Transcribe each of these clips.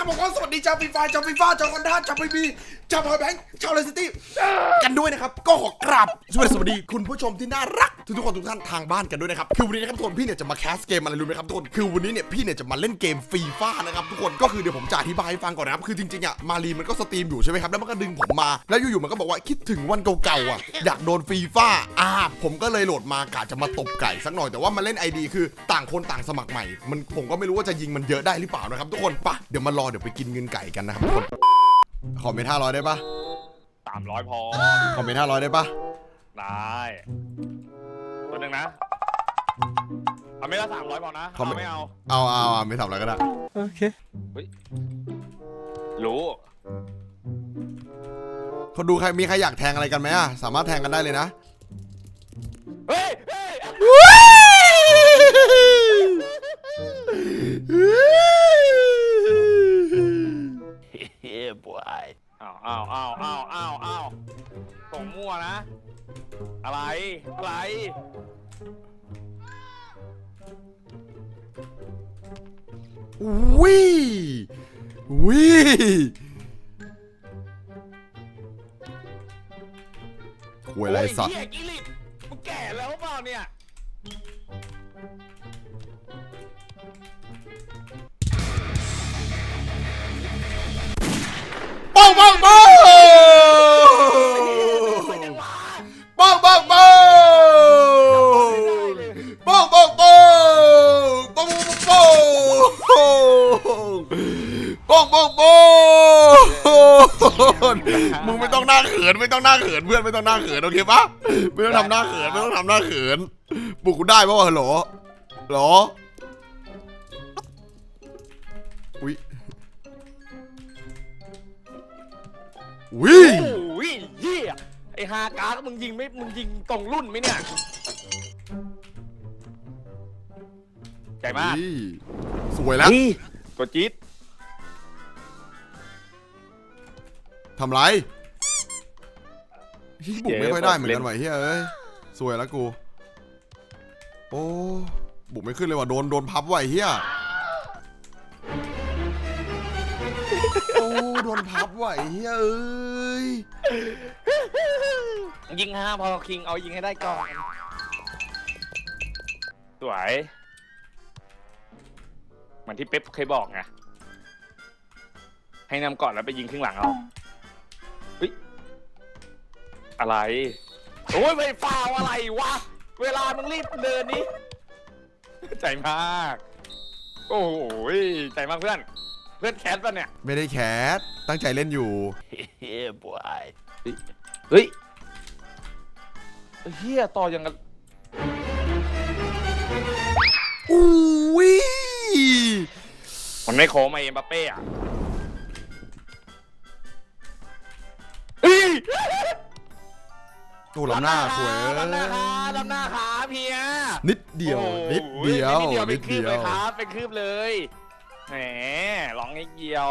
ครับผมก็สวัสดีชาวฟีฟาชาวฟีฟาชาวคอนด้าชาวพีบีชาวพอยแบงค์ชาวเลสซิตี้กันด้วยนะครับ ก็ขอกราบสวัสดีสวัสดีคุณผู้ชมที่น่ารักทุกๆคนทุกท่านทางบ้านกันด้วยนะครับ คือวันนี้นะครับทุกคนพี่เนี่ยจะมาแคสเกมอะไรรู้ไหมครับทุกคนคือวันนี้เนี่ยพี่เนี่ยจะมาเล่นเกมฟีฟ่านะครับทุกคนก็คือเดี๋ยวผมจะอธิบายให้ฟังก่อนนะครับคือจริงๆอะมารีมันก็สตรีมอยู่ใช่ไหมครับแล้วมันก็ดึงผมมาแล้วอยู่ๆมันก็บอกว่าคิดถึงวันเก่าๆอะอยากโดนฟีฟ่าอ่าผมก็เลยโหลดมากะจะมาตบไก่สักหน่อยแต่ว่ามาเล่น ID คือต่างคนต่างสมัครใหม่ มันผมก็ไม่รู้ว่าจะยิงมันเยอะได้หรือเปล่านะครับทุกคนปะเดี๋ยวมารอเดี๋ยวไปกินเงินไก่กันนะครับทุกคนขอเมท่าร้อยได้ปะสามร้อยพอ ขอเมท่าร้อยได้ปะได้ตัวหนึ่งนะเอาไม่ละสามร้อยพอนะเอาไม่เอา เอาเอาเอาไม่ทำอะไรก็ได้ โอเครู้เขาดูใครมีใครอยากแทงอะไรกันไหมอะสามารถแทงกันได้เลยนะ เฮ้ยเฮ้ย อ้าวอ้าวอ้าวอ้าวอ้าวอ้าวส่งมั่วนะ อะไร อะไรวิวิควยอะไรสัตว์โยเหี้ยกิริ ป้องป้องป้องป้องป้องป้องป้องป้องป้องป้องป้องป้องป้องป้องป้องป้องมึงไม่ต้องหน้าเขินไม่ต้องหน้าเขินเพื่อนไม่ต้องหน้าเขินโอเคปะไม่ต้องทำหน้าเขินไม่ต้องทำหน้าเขินปลุกกูได้ปะวะฮัลโหลฮัลโหลอุ้ย วิโอ้ยเหี้ยไอ้ฮากากมึงยิงไม่มึงยิงตรงรุ่นไหมเนี่ยใจมากอุ้ยสวยแล้วตัวจี๊ดทำไรที่บุกไม่ค่อยได้เหมือนกันว่ะเฮ้ยเอ้ยสวยแล้วกู โอ้บุกไม่ขึ้นเลยว่ะโดนโดนพับว่ะไอ้เฮีย โอ้โดนพับว่ะไอ้เฮียเอ้ยยิงห้าพอคิงเอายิงให้ได้ก่อน สวยเหมือนที่เป๊ปเคยบอกไงให้นำก่อนแล้วไปยิงครึ่งหลังเอาเฮ้ยอะไร โอ้ยไม่ฟาวอะไรวะ เวลามึงรีบเดินนี้ใจมาก โอ้โหใจมากเพื่อน เพื่อนแคสป่ะเนี่ยไม่ได้แคสตั้งใจเล่นอยู่ เฮ้ยบอยเฮ้ยเฮียต่อยังกันอุ้ยมันไม่โค้งมาเอ็มบัปเป้อะเฮ้ยโอ้ลำหน้าสวยลำหน้าขาลำหน้าขาเพียนิดเดียวโอ้โหนิดเดียว นิดเดียวไปนิดคืบเดียเลยวครับไปคืบเลย แหมร้องให้เดียว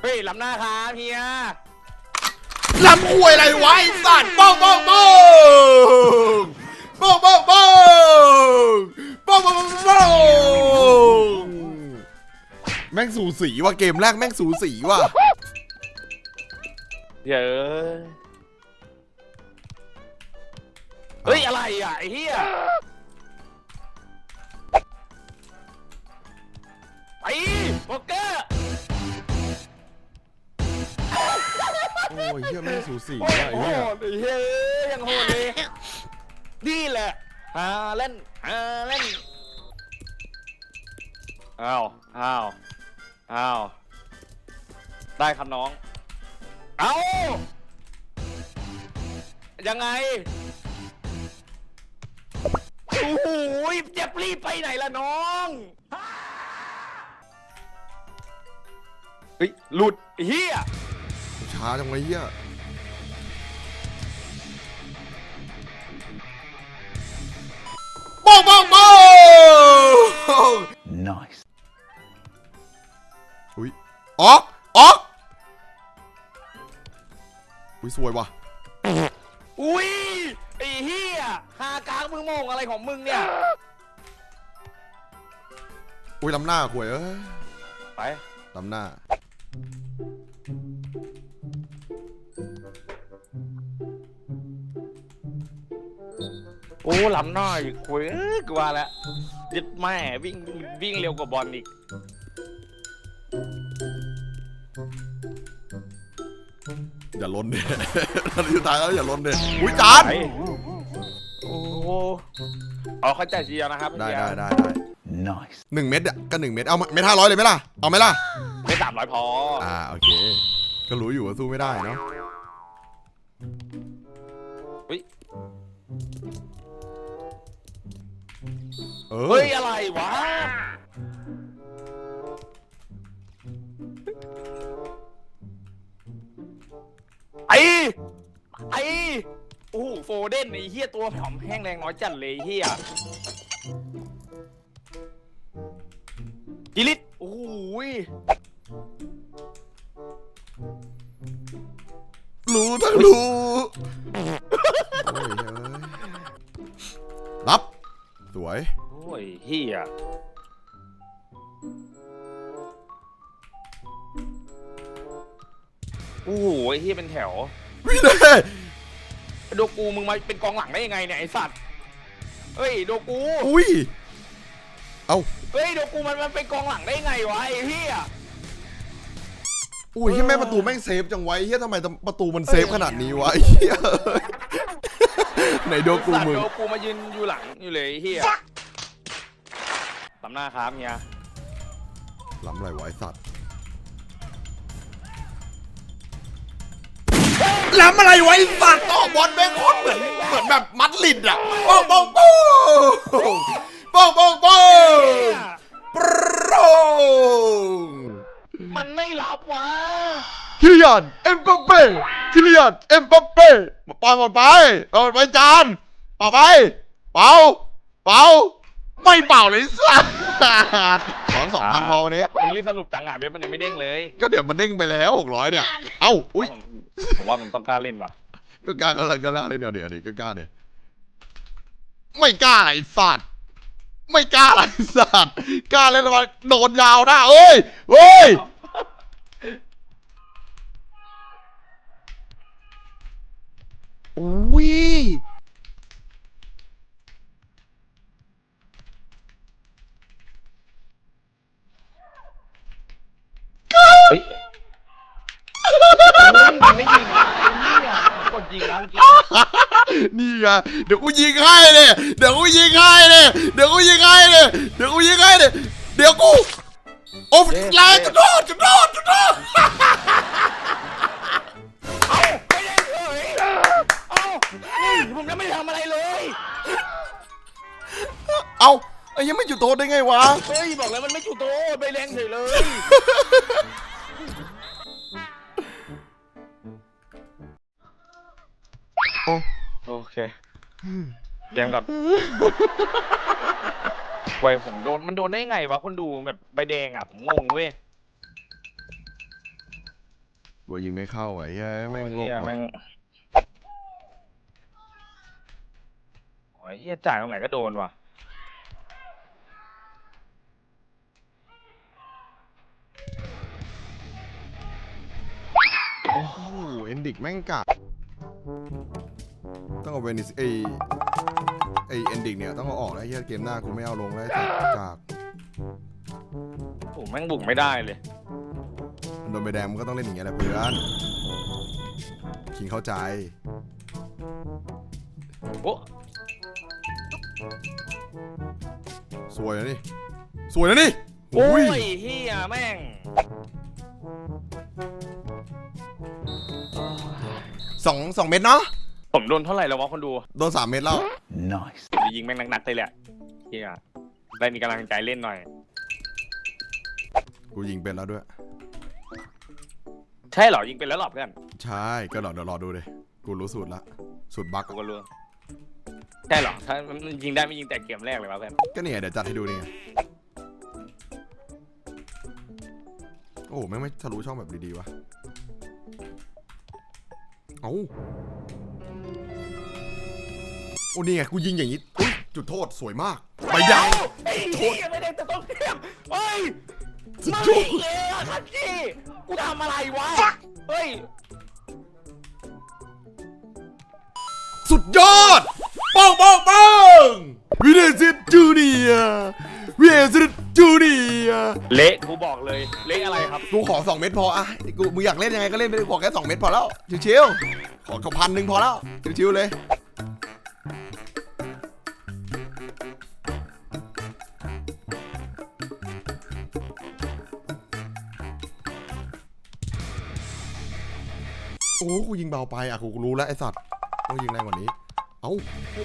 เฮ้ยลำหน้าขาเพียลำควยอะไรวะไอ้สัตว์ป้องป้องป้องป้องป้องป้องป้องป้องป้องป้องแม่งสูสีว่ะเกมแรกแม่งสูสีว่ะเดี๋ยวเฮ้ยอะไรอะไอ้เหี้ย โบเกอร์โอ้ยเฮียแม่งสูสีโอ้ว่ะไอ้โหเฮียไอ้เหี้ยยังโหดเลยนี่แหละฮาเล่นฮาเล่นอ้าวอ้าวอ้าวได้ครับน้อง เอายังไงโอ้โหเจ็บรีบไปไหนล่ะน้อง เฮ้ยหลุดไอ้เฮียช้าจังวะเฮียป้องป้องป้อง nice อุ้ยออกออกอุ้ยสวยว่ะอุ้ยไอ้เฮียหากลางมึงโมงอะไรของมึงเนี่ยอุ้ยล้ำหน้าขวยเอ้ยไปล้ำหน้า อ้ล้ำหน้าอีกคุยเอ้ยกูว่าแล้วยึดแม่วิ่งวิ่งเร็วกว่าบอลอีกอย่าล้นเด้ทันทีตายแล้วอย่าล้นเด้อุ้ยจานไปโอ้โหเอาเข้าใจเชียวนะครับได้เชียได้ร์ได้ได้หนึ่งเม็ดอะก็หนึ่งเม็ดเอามาเม็ดห้าร้อยเลยไหมล่ะ เอาไหมล่ะ ไม่สามร้อยพออ่าโอเค ก็รู้อยู่ว่าสู้ไม่ได้เนาะ เออเฮ้ยอะไรวะ ไอ้ไอ้โอ้โหโฟเดนไอ้เฮียตัวผอมแห้งแรงน้อยจัดเลยไอ้เฮียกิลิตโอ้โหยรู้ทั้งรู้โอ้ยเฮ้ยรับ สวย โอ้ยเฮียโอ้โหไอ้เฮียเป็นแถวพี่เน่โดกูมึงมาเป็นกองหลังได้ยังไงเนี่ยไอสัตว์ เฮ้ยโดกู อุ้ย เอาเฮ้ยโดกูมันมันเป็นกองหลังได้ยังไงวะไอ้เหี้ยอุ้ยที่แม่ประตูแม่งเซฟจังไว้เฮียทำไมประตูมันเซฟขนาดนี้วะไอ้เฮียไหนโดกูสัตว์มึงโดกูมายืนอยู่หลังอยู่เลยไอ้เหี้ย ตำหน้าครับเฮียล้ำอะไรวะไอสัตว์ล้ำอะไรไวะไอ้สัตว์ต่อบอลแม่งโคตรเหมือนเหมือนแบบมัดลิดอะป้องป้องป้องป้องป้องป้องปรงมันไม่รับวะคิริยันเอ็มบัปเป้คิริยันเอ็มบัปเป้ปาหมดไปปาหมดไปจานเป่าไปเป่าเป่า ไม่เป่าเลยสัสสองสองพันพอวันนี้มึงรีบสรุปจังอะเว็บมันยังไม่เด้งเลย ก็เดี๋ยวมันเด้งไปแล้วหกร้อยเนี่ย เอ้า อุ้ยผมว่ามันต้องกล้าเล่นว่ะ ก็กล้ากำลังกล้าเลยเดี๋ยวเดี๋ยวนี้ก็กล้าเนี่ยไม่กล้าไอ้สัตว์ไม่กล้าไอ้สัตว์กล้าเล่นมาโดนยาวนะเอ้ยเอ้ยอุ้ย เฮ้ยมัน ไม่ยิงอะไอ้เหี้ยกดยิงแล้วเมื่อกี้นี่ไงเดี๋ยวกูยิงให้เลยเดี๋ยวกูยิงให้เลยเดี๋ยวกูยิงให้เลยเดี๋ยวกูยิงให้เลยเดี๋ยวกูโอ้แรงจุดโทษจุดโทษจุดโทษเอ้าไม่ได้เฉยเอ้านี่ผมยังไม่ได้ทำอะไรเลยเอาไอ้ยังไม่จุดโทษได้ไงวะเฮ้ยบอกแล้วมันไม่จุดโตไปแรงเฉยเลย โอ้โอเคเกมก่อนไว้ผมโดนมันโดนได้ไงวะคนดูแบบใบแดงอะผมงงเว้ยบัวยิงไม่เข้าไอ้เหี้ยแม่งงงเฮียแม่งโอ้ยเฮียจ่ายตรงไหนก็โดนว่ะโอ้โหเอนดิกแม่งกะ ต้องเอาเวนิสไอไอเอนดิกเนี่ยต้องเอาออกแล้วไอ้เหี้ยเกมหน้ากูไม่เอาลงแล้วไอ้สัตว์กากโอ้แม่งบุกไม่ได้เลยมันโดนใบแดงมันก็ต้องเล่นอย่างเงี้ยแหละเพื่อนคิงเข้าใจ โอ้สวยนะนี่ สวยนะนี่โอ้อุ้ยยเฮียแม่ง สองสองเม็ดเนาะ ผมโดนเท่าไหร่แล้ววะคนดูโดนสามเม็ดแล้วผมจะยิงแม่งนักๆเลยแหละเฮียได้มีกำลังใจเล่นหน่อย กูยิงเป็นแล้วด้วย ใช่เหรอยิงเป็นแล้วเหรอเพื่อนใช่ก็เดี๋ยวเดี๋ยวรอดูเลยกูรู้สูตรละสูตรบั๊กกูก็รู้ใช่เหรอถ้ามันยิงได้ไม่ยิงแต่เกมแรกเลยวะเพื่อนก็เนี่ยเดี๋ยวจัดให้ดูนี่ไงโอ้แม่งไม่ทะลุช่องแบบดีๆวะเอ้า โอ้นี่ไงกูยิงอย่างนี้อุ๊ยจุดโทษสวยมากใบแดงไอ้เฮียไม่ได้แต่ต้นองเทียมเฮ้ยสุดไม่ยอดเลยอะทันทีกูทำอะไรวะเฮ้ยสุดยอดป้องป้องป้องวิเดซิตจูเนียวิเดซิตจูเนียเละกูบอกเลยเละอะไรครับกูขอสองเม็ดพออะกูมึงอยากเล่นยังไงก็เล่นไปขอแค่สองเม็ดพอแล้วชิวๆขอกับพันหนึ่งพอแล้วชิวๆเลย โอ้กูยิงเบาไปอะกูรู้แล้วไอ้สัตว์ต้องยิงแรงกว่านี้ เอ้า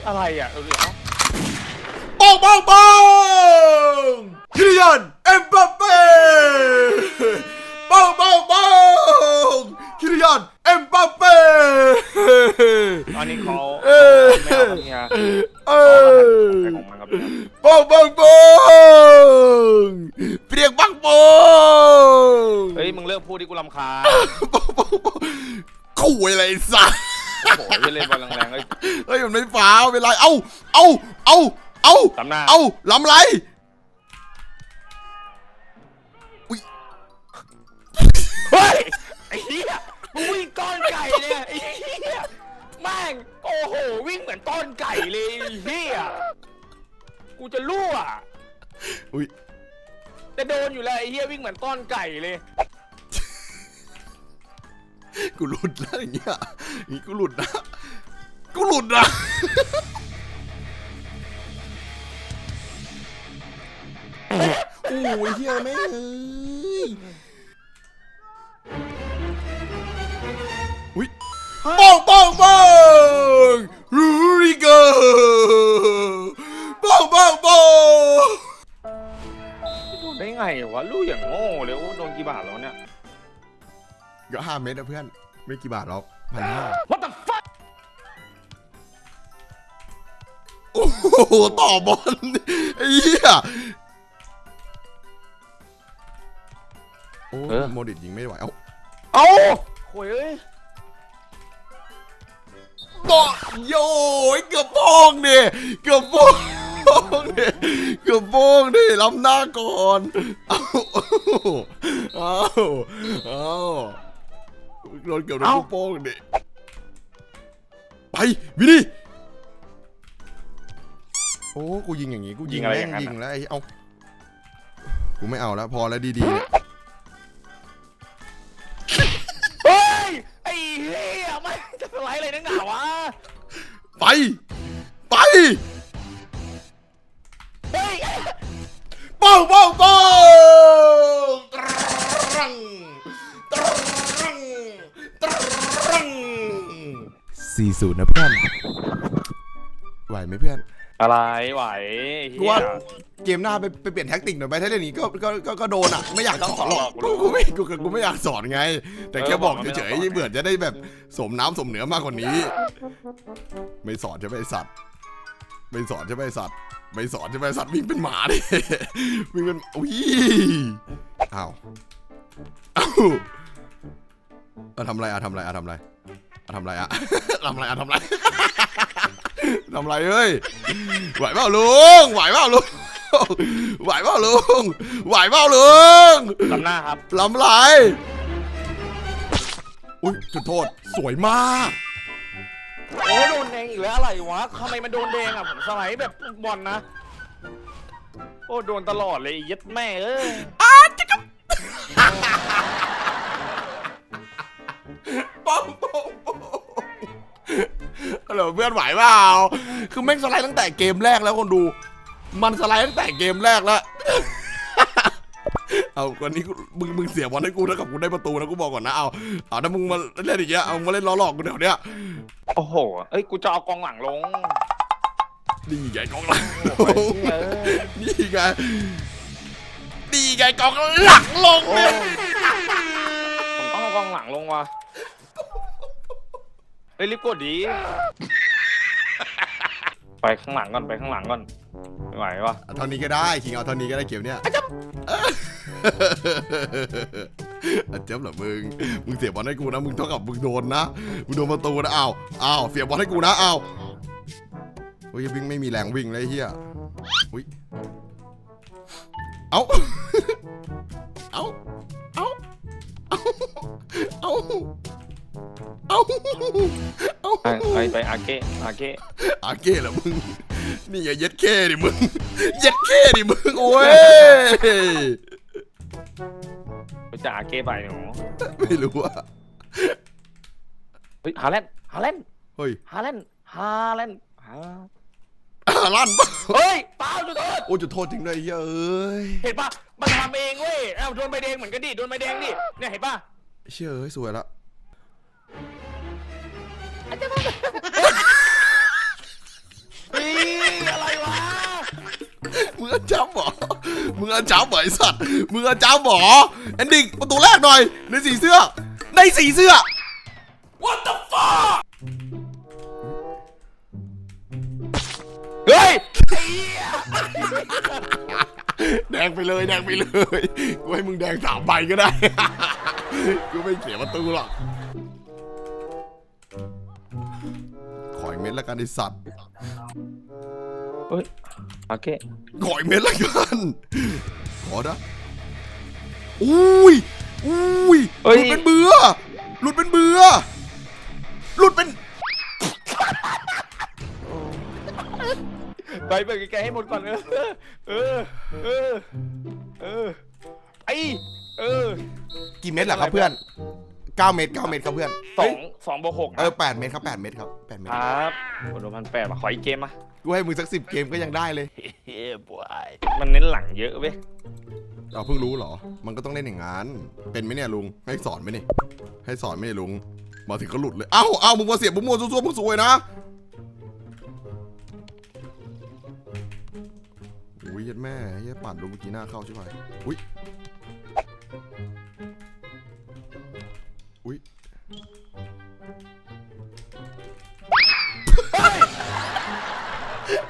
อะไรอะเออเอ้าป้องป้องป้องคิริยันเอ็มบัปเป้ป้องป้องป้องคิริยันเอ็มบัปเป้ตอนนี้เขาเออ ไม่เอาครับเนี่ยเอใครอของมันครับเนี่ยป้งป้องป้งเปรียกปังป้งเฮ้ยมึงเลิกพูดที่กูรำคาญป้งป้องป้งขู่อะไรสัสโอ้โหอย่าเล่นบอลแรงๆเฮ้ย เฮ้ยมันไม่ฟ้าวเป็นไรเอ้าเอ้าเอ้าเอ้าตำหน้า เอ้าลำไรเฮ้ยไอ้เหี้ยมึงวิ่งก้อนไก่เนี่ยไอ้เหี้ยแม่ง โอ้โห วิ่งเหมือนต้อนไก่เลยไอ้เหี้ยกูจะรั่วอุ้ยจะโดนอยู่แล้วไอ้เหี้ยวิ่งเหมือนต้อนไก่เลย กูหลุดแล้วอย่างเงี้ยอย่างงี้กูหลุดนะกูหลุดนะโอ้ยเฮียแม่งเอ้ยอุ้ย ป้องป้องป้องรูริเกอร์ป้องป้องป้องโดนได้ไงวะลูกอย่างโง่เลยโอ้โดนกี่บาทแล้วเนี่ยก็ห้าเมตรนะเพื่อน ไม่กี่บาทหรอกพันห้า What the fuck โอ้โหต่อบอลไอ้เหี้ยโอ้เออ โมดิตยิงไม่ไหวเอ้า เอ้าโวยเอ้ย ต่อโยยเกือบโป้งดิเกือบโป้งดิเกือบโป้งดิล้ำหน้าก่อนเอ้าเอ้าเอ้าโดนเกือบโดนลูกโป้งดิไปวินี่โอ้กูยิงอย่างงี้กูยิงแม่งยิงแล้วไอ้เอากูไม่เอาแล้วพอแล้วดีๆเนี่ย ไป ไปเฮ้ยป้องป้องป้องตรังตรังตรังสี่ศูนย์นะเพื่อน ไหวไหมเพื่อน อะไรไหวไอ้กูเหี้ยว่าเกมหน้าไปไปเปลี่ยนแท็กติกหน่อยไปถ้าเล่นอย่างนี้ก็ก็ก็ก็โดนอะไม่อยากไม่ต้องสอนหรอกสอนหรอกกูไม่กูกูไม่อยากสอนไง แต่แค่เออบอกบอกไม่เฉยต้องสอนๆเบื่อจะได้แบบสมน้ำสมเนื้อมากกว่านี้ ไม่สอนใช่ไหมไอ้สัตว์ ไม่สอนใช่ไหมไอ้สัตว์ ไม่สอนใช่ไหมไอ้สัตว์วิ่งเป็นหมาดิ วิ่งเป็นอุ้ยอ้าวอ้าวเอาทำอะไรอะทำอะไรอะทำอะไรอะ ทำอะไรอะ ทำอะไรอะทำอะไร ทำอะไรเอ้ย ไหวเปล่าลุง ไหวเปล่าลุง ไหวเปล่าลุง ไหวเปล่าลุงลำหน้าครับลำไร อุ้ยจุดโทษ สวยมาก โอ้โดนแดงอีกแล้วอะไรวะทำไมมันโดนแดงอะผมสไลด์แบบบอลนะ โอ้โดนตลอดเลยไอ้เย็ดแม่เอ้ย ป้องป้องป้องฮัลโหลเพื่อนไหวเปล่าคือแม่งสไลด์ตั้งแต่เกมแรกแล้วคนดู มันสไลด์ตั้งแต่เกมแรกแล้ว เอาวันนี้กูมึงมึงเสียบอลให้กูเท่ากับกูได้ประตูนะกูบอกก่อนนะเอาเอาถ้ามึงมาเล่นอย่างเงี้ยเอามาเล่นล้อหลอกกูเดี๋ยวเนี้ยโอ้โห เอ้ย กูจะเอากองหลังลงนี่ไงกองหลังโอ้โหเฮ้ยนี่ไงนี่ไงกองหลังลงโอ้เนี่ย ผมต้องเอากองหลังลงว่ะเฮ้ยรีบกดดีไปข้างหลังก่อนไปข้างหลังก่อนไม่ไหววะเอาเท่านี้ก็ได้คิงเอาเท่านี้ก็ได้เกมเนี้ยอาจับอาจับเหรอมึงมึงเสียบอลให้กูนะมึงเท่ากับมึงโดนนะมึงโดนประตูนะอ้าวอ้าวเสียบอลให้กูนะอ้าวโอ้ยวิ่งไม่มีแรงวิ่งเลยไอ้เฮียอุ้ยเอาเอาเอาเอาเอา เอาเอาไปไปไปอาเก้อาเก้อาเก้เหรอมึง นี่ไงเย็ดเก้ดิมึง เย็ดเก้ดิมึงโอ้ยรู้จักอาเก้ไปหนูไม่รู้ว่าเฮ้ยฮาแลนด์ฮาแลนด์เฮ้ยฮาแลนด์ฮาแลนด์ฮาอาลั่นปะเฮ้ยเปล่าจุดโทษโอ้จุดโทษจริงด้วยไอ้เหี้ยเอ้ยเห็นปะมันทำเองเว้ยเอ้าโดนใบแดงเหมือนกันดิโดนใบแดงดิเนี่ยเห็นปะเชื่อเอ้ยสวยละ เฮ้ยอะไรวะมึงอาจ้ำเหรอมึงอาจ้ำเหรอไอสัตว์มึงอาจ้ำเหรอแอนดิ้งประตูแรกหน่อย ในสีเสื้อ ในสีเสื้อ What the fuck เฮ้ย แดงไปเลยแดงไปเลยกูให้มึงแดงสามใบก็ได้ กูไม่เสียประตูหรอก ละกันไอสัตว์เฮ้ยอาเก้ขออีกเม็ดละกันขอนะอุ้ยอุ้ยหลุดเป็นเบื่อหลุดเป็นเบื่อหลุดเป็นไปไปไกลๆให้หมดก่อนเออเออเออเออไอเออกี่เม็ดล่ะครับเพื่อน เก้าเม็ดเก้าเม็ดครับเพื่อนสองสองบวกหกเออแปดเม็ดครับแปดเม็ดครับแปดเม็ดครับโดนพันแปดมาขออีกเกมมากูให้มึงสักสิบเกมก็ยังได้เลยมันเน้นหลังเยอะเว้ยเราเพิ่งรู้เหรอ มันก็ต้องเล่นอย่างนั้นเป็นไหมเนี่ยลุงให้สอนไหมนี่ให้สอนไหมเนี่ยลุงมาถึงก็หลุดเลยเอ้าเอ้ามึงมาเสียบมึงมัวซัวๆมึงสวยนะอุ้ยยัดแม่เฮียปัดลุงเมื่อกี้หน้าเข้าใช่ไหมอุ้ยอุ้ย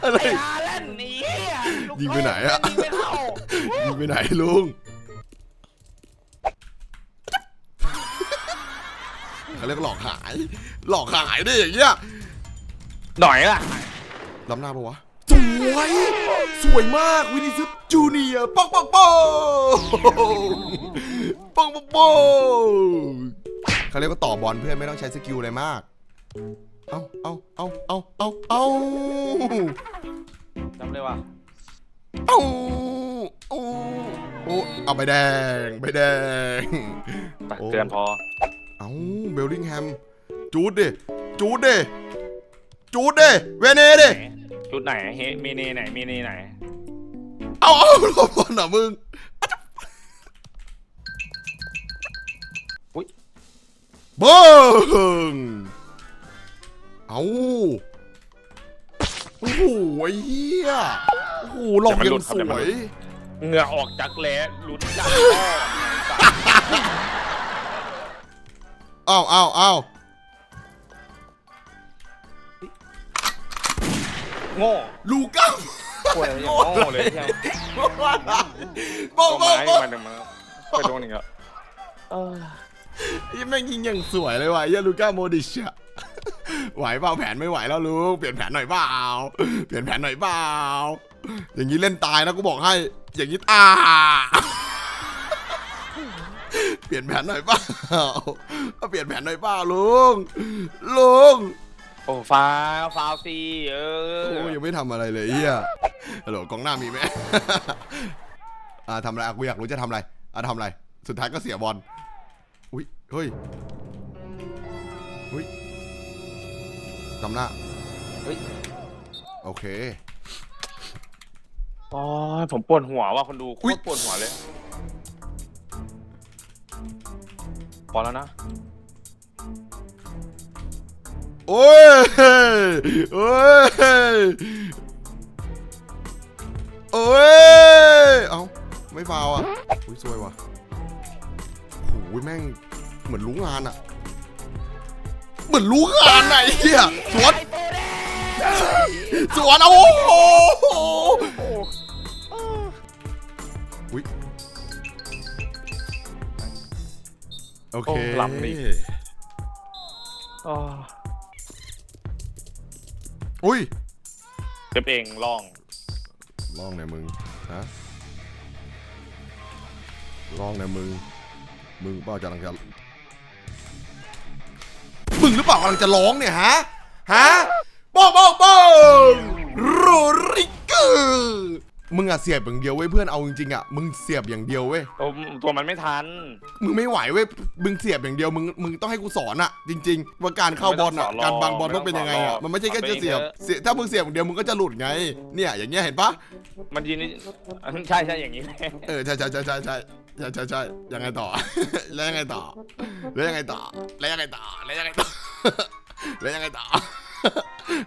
อะไร ไอ้ฮาแลนด์นี่อะลูกยิงไปไหนอะ ยิงไม่เข้ายิงไปไหนลุงเขาเรียกหลอกหาย หลอกหายได้อย่างเงี้ยหน่อยล่ะ ล้ำหน้าปะวะ สวย สวยมากวินิซุสจูเนียร์ป้องป้องป้องป้องป้องป้องเขาเรียกว่าต่อบอลเพื่อนไม่ต้องใช้สกิลอะไรมาก เอาเอาเอาเอาเอาเอาจำเลยว่าเอาเอาโอ้เอาใบแดงใบแดงตักเตือนพอ เอาเบลลิงแฮม จูดดิ จูดดิ จูดดิ เวเนดิ จุดไหนเฮมีเนไหนมีเนไหน เอาเอาหลบบอลอะมึงอุ๊ยเบิ้ง เอาโอ้โหไอ้เหี้ยโอ้โหหลอกยังสวยเหงื่อออกจากแหลหลุดจากท่ออ้าวอ้าวอ้าวโง่ลูก้าป่วยอย่างโง่เลยใช่ไหมบ้องต้นบ้องไม้บ้องมันจะมาไปโดนอีกแล้วเออยังแม่งยิงอย่างสวยเลยว่ะเหี้ยลูก้าโมดิชอะ ไหวเปล่าแผนไม่ไหวแล้วลูกเปลี่ยนแผนหน่อยเปล่าเปลี่ยนแผนหน่อยเปล่าอย่างนี้เล่นตายนะกูบอกให้ อย่างนี้ตาเปลี่ยนแผนหน่อยเปล่าเอาเปลี่ยนแผนหน่อยเปล่าลุงลุงโอ้ฟาวฟาวซีเออโอ้ยังไม่ทำอะไรเลยเฮียฮัลโหลกองหน้ามีไหมอ่าทำอะไรอะกูอยากรู้จะทำอะไรอะทำอะไร สุดท้ายก็เสียบอลอุ้ยเฮ้ยอุ้ย จำหน้าเฮ้ย โอเค อ๋อผมปวดหัวว่ะคนดูโคอุ๊ย ตรปวดหัวเลยพอแล้วนะโอ้ยโอ้ยโอ้ยเอ้าไม่ฟาวอะอุ้ยซวยว่ะโอ้ยแม่งเหมือนรู้งานอะ เหมือนรู้งานไหนเฮียสวนสวนโอ้โหอุ้ยโอเคโอ้หลับดิอ๋ออุ้ยเก็บเองลองลองหน่อยมึงฮะร้องนะมึงมึงเปล่าจะกำลังจะมึงหรือเป ล่ากำลังจะร้องเนี่ยฮะฮะโป้งโป้งโป้งโรริเกอร์มึงอะเสียบอย่างเดียวเว้ยเพื่อนเอาจริงๆอะมึงเสียบอย่างเดียวเว้ยตัวตัวมันไม่ทัน มึงไม่ไหวเว้ยมึงเสียบอย่างเดียวมึงมึงต้องให้กูสอนอะจริงๆว่าการเข้าบอลอะไม่ต้องสอนหรอกการบังบอลต้องเป็นยังไงอะไม่ต้องสอนหรอกมันไม่ใช่แค่สอนไปจะเสียบเถอะเสียถ้ามึงเสียบอย่างเดียวมึงก็จะหลุดไงเนี่ยอย่างเงี้ยเห็นปะมันยืนนี่ใช่ใช่อย่างนี้เออใช่ใช่ใช่ใช่ใช่ ใช่ใช่ใช่ยังไงต่อ แล้วยังไงต่อ แล้วยังไงต่อ แล้วยังไงต่อ แล้วยังไงต่อ แล้วยังไงต่อ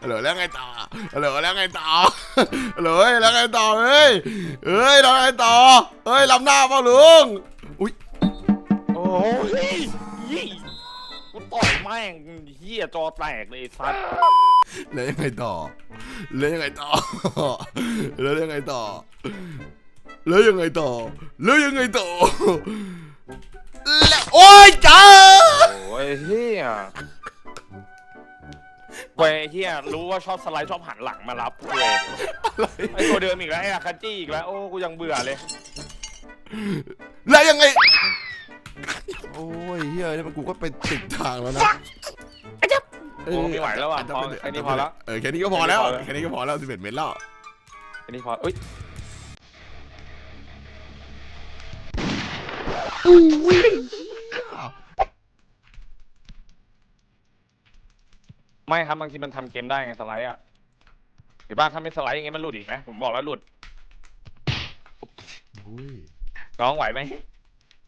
ฮัลโหลแล้วยังไงต่อฮัลโหลแล้วยังไงต่อฮัลโหลแล้วยังไงต่อเฮ้ยเฮ้ยแล้วยังไงต่อเฮ้ยลำหน้าเปล่าลุง อุ้ย โอ้ยยี่กูต่อยแม่งเฮียจอแตกเลยไอ้สัสแล้วยังไงต่อ แล้วยังไงต่อ แล้วยังไงต่อ แล้วยังไงต่อ แล้วยังไงต่อ แล้วโอ๊ยจ้าโอ้ยเฮียเว้ยเฮียรู้ว่าชอบสไลด์ชอบหันหลังมารับเว้ยไอตัวเดิมอีกแล้วไอ้อาคาจี้อีกแล้วโอ้กูยังเบื่อเลย แล้วยังไง โอ้ยเฮ้ยมันกูก็ไปติดทางแล้วนะโอ้ไม่ไหวแล้วว่ะพอแค่นี้พอแล้วเออแค่นี้ก็พอแล้วแค่แค่นี้นี้พก็อพแล้อวแล้วสิบเอ็ดเมตรแล้วอันนี้พอเอ้ย ไม่ครับบางทีมันทำเกมได้ไงสไลด์อะเห็นป่ะถ้าไม่สไลด์อย่างเงี้ยมันหลุดอีกไหมผมบอกแล้วหลุดน้องไหวไหม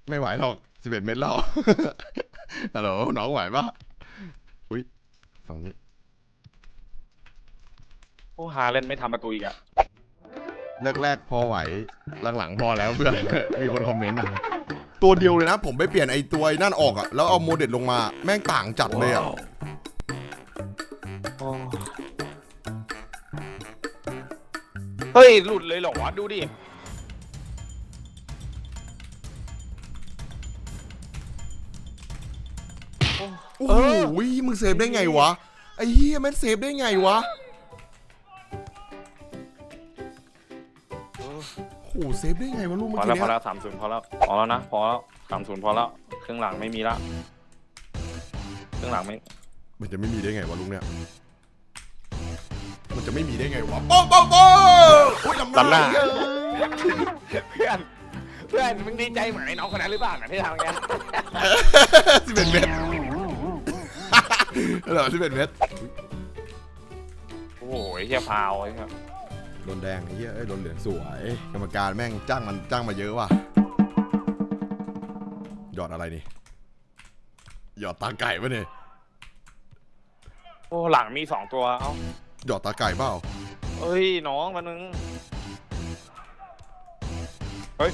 ไม่ไหวหรอกสิบเอ็ดเมตรแล้ว ฮัลโหลน้องไหวปะอุ้ยฝั่งนี้โอ้ฮาเล่นไม่ทำประตูอีกอะ แรกๆพอไหว หลังๆพอแล้วเพื่อน มีคนคอมเมนต์อะ ตัวเดียวเลยนะ ผมไปเปลี่ยนไอ้ตัวไอ้นั่นออกอะแล้วเอาโมเดลลงมาแม่งต่างจัดเลยอะเฮ้ย หลุดเลยเหรอวะดูดิ โอ้โหมึงเซฟได้ไงวะไอ้เฮียแม่งเซฟได้ไงวะ หเซฟได้ไงวะลูกพเมื่ออกี้แล้วพอเนี้แล้ยวสามศูนย์พอแล้วพอแล้วนะพอแล้วสามศูนย์พอแล้วครึ่งหลังไม่มีละครึ่งหลังไม่มันจะไม่มีได้ไงวะลุงเนี่ย มันจะไม่มีได้ไงวะโป้งโป้งโป้งอุ้ยลำหลำหน้าน้าเยอะเพื่อน เพื่อนมึงดีใจเหมือนไอ้น้องคนนั้นหรือเปล่าน่ะที่ทำอย่างเงี้ยสิบเอ็ดเมตรเหรอสิบเอ็ดเมตรโอ้โหไอ้เฮียพาวไอ้เหี้ย โดนแดงไอ้เหี้ยเอ้ยโดนเหลืองสวย กรรมการแม่งจ้างมันจ้างมาเยอะว่ะ หยอดอะไรนี่ หยอดตาไก่ปะเนี่ย โอ้หลังมีสองตัว เอ้าหยอดตาไก่เปล่า เอ้ย น้องมันนึง เฮ้ย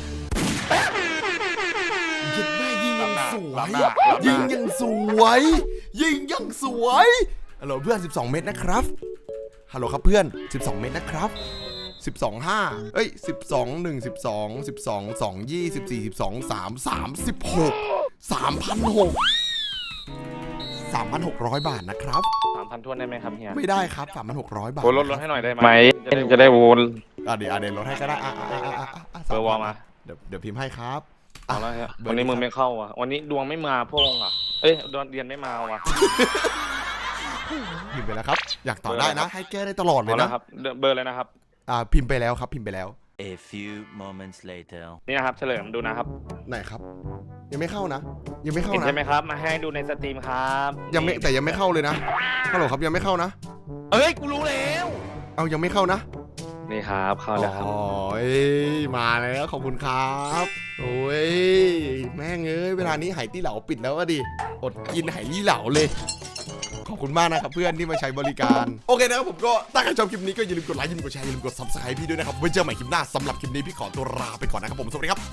ยิงแม่ยิงยังสวยลำหน้าลำหน้ายิงยังสวย ยิงยังสวยฮัลโหลเพื่อน 12 เมตรนะครับฮัลโหลครับเพื่อน 12 เมตรนะครับ 12 5 เอ้ย 12 1 12 12 2 24 12 3 36 3,600 3,600 บาทนะครับ สามพันทวนได้ไหมครับเฮียไม่ได้ครับ 3,600 บาทโอ้ลดลดให้หน่อยได้ไหมจะได้โวนอะเดี๋ยวอะเดี๋ยวลดให้ก็ได้อะอะอะอะอะอะเบอร์วอลมาเดี๋ยวเดี๋ยวพิมพ์ให้ครับ เอาละครับเบอร์วันนี้นี้มึงครับไม่เข้าอะ วันนี้ดวงไม่มาพวงอะ เอ้ยดวงเรียนไม่มาว่ะพิมพ์ไปแล้วครับ อยากต่อได้นะ ให้แก้ได้ตลอดเลเอายละนะ ครับ เบอร์เลยนะครับ อ่าพิมพ์ไปแล้วครับ พิมพ์ไปแล้ว A few moments later. นี่นะครับเฉลิมดูนะครับ ไหนครับ ยังไม่เข้านะ ยังไม่เข้าเห็นนะใช่ไหมครับ มาให้ดูในสตรีมครับยังไม่แต่ยังไม่เข้าเลยนะฮัลโหลครับยังไม่เข้านะ เอ้ย กูรู้แล้ว เอายังไม่เข้านะนี่ครับเข้าแล้วครับอ๋อเอ้ยมาแล้วขอบคุณครับโอ้ยแม่งเอ้ยเวลานี้ไหตี้เหลาปิดแล้วอะดิอดกินไหลี่เหลาเลยข อบคุณมากนะครับเพื่อนที่มาใช้บริการ โอเคนะครับผมก็ถ้าใครชอบคลิปนี้ก็อย่าลืมกดไลค์อย่าลืมกดแชร์อย่าลืมกด subscribe พี่ด้วยนะครับไว้เจอใหม่คลิปหน้าสำหรับคลิปนี้พี่ขอตัวลาไปก่อนนะครับผมสวัสดีครับ